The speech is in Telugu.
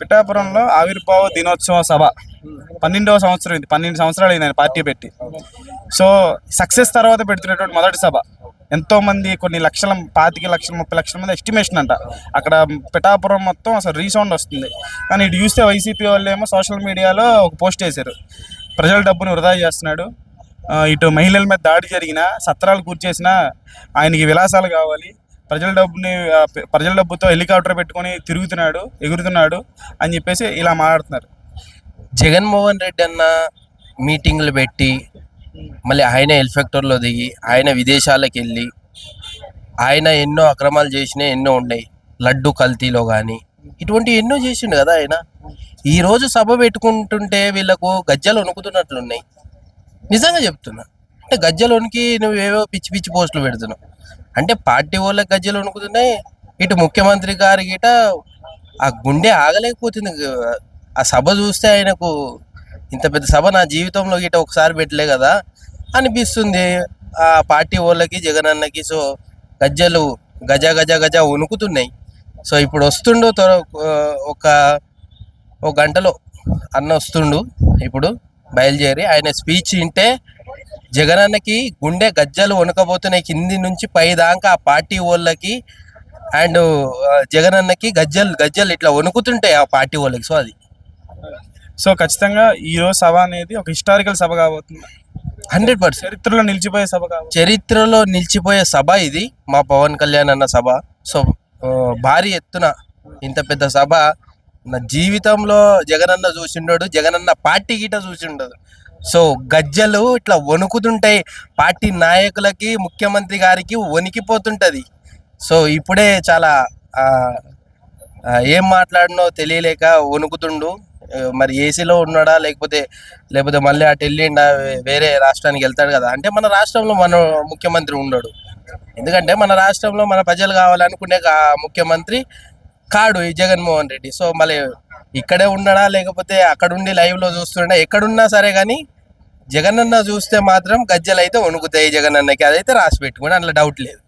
పిఠాపురంలో ఆవిర్భావ దినోత్సవ సభ. పన్నెండవ సంవత్సరం ఇది. పన్నెండు సంవత్సరాలు అయింది పార్టీ పెట్టి. సో సక్సెస్ తర్వాత పెడుతున్నటువంటి మొదటి సభ. ఎంతో మంది కొన్ని లక్షల పాతిక లక్షల ముప్పై లక్షల మంది ఎస్టిమేషన్ అంట. అక్కడ పిఠాపురం మొత్తం అసలు రీసౌండ్ వస్తుంది. కానీ ఇటు చూస్తే వైసీపీ వాళ్ళు ఏమో సోషల్ మీడియాలో ఒక పోస్ట్ వేశారు ప్రజల డబ్బును వృధా చేస్తున్నాడు. ఇటు మహిళల మీద దాడి జరిగిన సత్రాలు కూర్చేసిన ఆయనకి విలాసాలు కావాలి. ప్రజల డబ్బుని ప్రజల డబ్బుతో హెలికాప్టర్ పెట్టుకొని తిరుగుతున్నాడు ఎగురుతున్నాడు అని చెప్పేసి ఇలా మాట్లాడుతున్నారు. జగన్మోహన్ రెడ్డి అన్న మీటింగ్లు పెట్టి మళ్ళీ ఆయన ఎల్ఫెక్టర్లో దిగి ఆయన విదేశాలకు వెళ్ళి ఆయన ఎన్నో అక్రమాలు చేసినాయి ఎన్నో ఉన్నాయి. లడ్డు కల్తీలో కానీ ఇటువంటి ఎన్నో చేసిండు కదా ఆయన. ఈరోజు సభ పెట్టుకుంటుంటే వీళ్ళకు గజ్జలు వణుకుతున్నట్లున్నాయి. నిజంగా చెప్తున్నా. అంటే గజ్జలు వణికి నువ్వేవో పిచ్చి పిచ్చి పోస్టులు పెడుతున్నావు. అంటే పార్టీ వాళ్ళకి గజ్జలు వణుకుతున్నాయి. ఇటు ముఖ్యమంత్రి గారి గిట ఆ గుండె ఆగలేకపోతుంది. ఆ సభ చూస్తే ఆయనకు ఇంత పెద్ద సభ నా జీవితంలో గిట ఒకసారి పెట్టలే కదా అనిపిస్తుంది. ఆ పార్టీ వాళ్ళకి జగన్ అన్నకి సో గజ్జలు గజ గజ గజ వణుకుతున్నాయి. సో ఇప్పుడు వస్తుండు త్వర ఒక ఒక గంటలో అన్న వస్తుండు. ఇప్పుడు బయలుదేరి ఆయన స్పీచ్ వింటే జగన్ అన్నకి గుండె గజ్జలు వణుకబోతున్నాయి కింది నుంచి పై దాకా ఆ పార్టీ వాళ్ళకి అండ్ జగన్ అన్నకి గజ్జలు గజ్జలు ఇట్లా వణుకుతుంటాయి ఆ పార్టీ వాళ్ళకి. సో అది. సో ఖచ్చితంగా ఈ రోజు సభ అనేది ఒక హిస్టారికల్ సభ కాబోతుంది. Hundred percent. చరిత్రలో నిలిచిపోయే సభ చరిత్రలో నిలిచిపోయే సభ ఇది మా పవన్ కళ్యాణ్ అన్న సభ. సో భారీ ఎత్తున ఇంత పెద్ద సభ. నా జీవితంలో జగనన్న చూసిండడు జగనన్న పార్టీ గిట చూసిండదు సో గజ్జలు ఇట్లా వణుకుతుంటాయి పార్టీ నాయకులకి ముఖ్యమంత్రి గారికి వణికిపోతుంటుంది. సో ఇప్పుడే చాలా ఏం మాట్లాడినో తెలియలేక వణుకుతుండు. మరి ఏసీలో ఉన్నాడా? లేకపోతే లేకపోతే మళ్ళీ అటు వెళ్ళిండా? వేరే రాష్ట్రానికి వెళ్తాడు కదా. అంటే మన రాష్ట్రంలో మన ముఖ్యమంత్రి ఉండడు. ఎందుకంటే మన రాష్ట్రంలో మన ప్రజలు కావాలనుకునే కా- ముఖ్యమంత్రి కాడు ఈ జగన్మోహన్ రెడ్డి. సో మళ్ళీ ఇక్కడే ఉండడా లేకపోతే అక్కడుండి లైవ్లో చూస్తుండే? ఎక్కడున్నా సరే కానీ జగనన్న చూస్తే మాత్రం గజ్జలు అయితే వణుకుతాయి జగనన్నకి. అదైతే రాసి పెట్టుకుని అందులో డౌట్ లేదు.